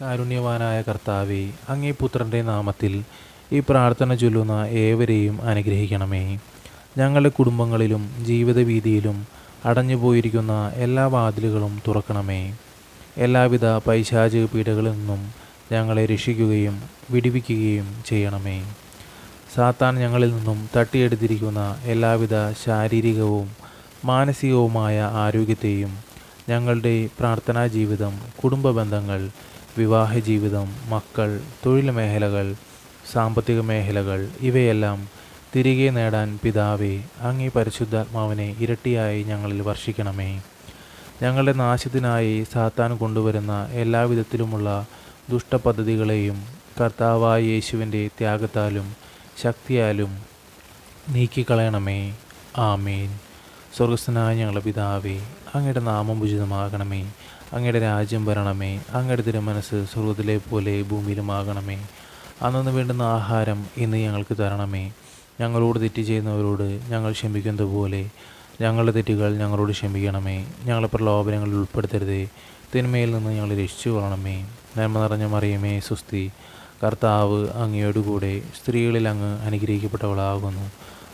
കാരുണ്യവാനായ കർത്താവെ അങ്ങേ പുത്രന്റെ നാമത്തിൽ ഈ പ്രാർത്ഥന ചൊല്ലുന്ന ഏവരെയും അനുഗ്രഹിക്കണമേ. ഞങ്ങളുടെ കുടുംബങ്ങളിലും ജീവിത വീതിയിലും അടഞ്ഞുപോയിരിക്കുന്ന എല്ലാ വാതിലുകളും തുറക്കണമേ. എല്ലാവിധ പൈശാചിക പീഡകളിൽ നിന്നും ഞങ്ങളെ രക്ഷിക്കുകയും വിടിവിക്കുകയും ചെയ്യണമേ. സാത്താൻ ഞങ്ങളിൽ നിന്നും തട്ടിയെടുത്തിരിക്കുന്ന എല്ലാവിധ ശാരീരികവും മാനസികവുമായ ആരോഗ്യത്തെയും ഞങ്ങളുടെ പ്രാർത്ഥനാ ജീവിതം കുടുംബ ബന്ധങ്ങൾ വിവാഹ ജീവിതം മക്കൾ തൊഴിൽ മേഖലകൾ സാമ്പത്തിക മേഖലകൾ ഇവയെല്ലാം തിരികെ നേടാൻ പിതാവേ അങ്ങേ പരിശുദ്ധാത്മാവിനെ ഇരട്ടിയായി ഞങ്ങളിൽ വർഷിക്കണമേ. ഞങ്ങളുടെ നാശത്തിനായി സാത്താൻ കൊണ്ടുവരുന്ന എല്ലാവിധത്തിലുമുള്ള ദുഷ്ടപദ്ധതികളെയും കർത്താവായ യേശുവിന്റെ ത്യാഗത്താലും ശക്തിയാലും നീക്കിക്കളയണമേ. ആമേൻ. സ്വർഗസ്ഥനായ ഞങ്ങളുടെ പിതാവേ അങ്ങയുടെ നാമം ഉചിതമാകണമേ. അങ്ങയുടെ രാജ്യം വരണമേ. അങ്ങയുടെ തിരുമനസ് സ്വർഗത്തിലെ പോലെ ഭൂമിയിലുമാകണമേ. അന്നു വേണ്ടുന്ന ആഹാരം ഇന്ന് ഞങ്ങൾക്ക് തരണമേ. ഞങ്ങളോട് തെറ്റ് ചെയ്യുന്നവരോട് ഞങ്ങൾ ക്ഷമിക്കുന്നത് പോലെ ഞങ്ങളുടെ തെറ്റുകൾ ഞങ്ങളോട് ക്ഷമിക്കണമേ. ഞങ്ങളെ പ്രലോഭനങ്ങളിൽ ഉൾപ്പെടുത്തരുതേ. തിന്മയിൽ നിന്ന് ഞങ്ങൾ രക്ഷിച്ചു കൊള്ളണമേ നന്മ നിറഞ്ഞ മറിയമേ സുസ്തി കർത്താവ് അങ്ങയോടുകൂടെ സ്ത്രീകളിൽ അങ്ങ് അനുഗ്രഹിക്കപ്പെട്ടവളാകുന്നു.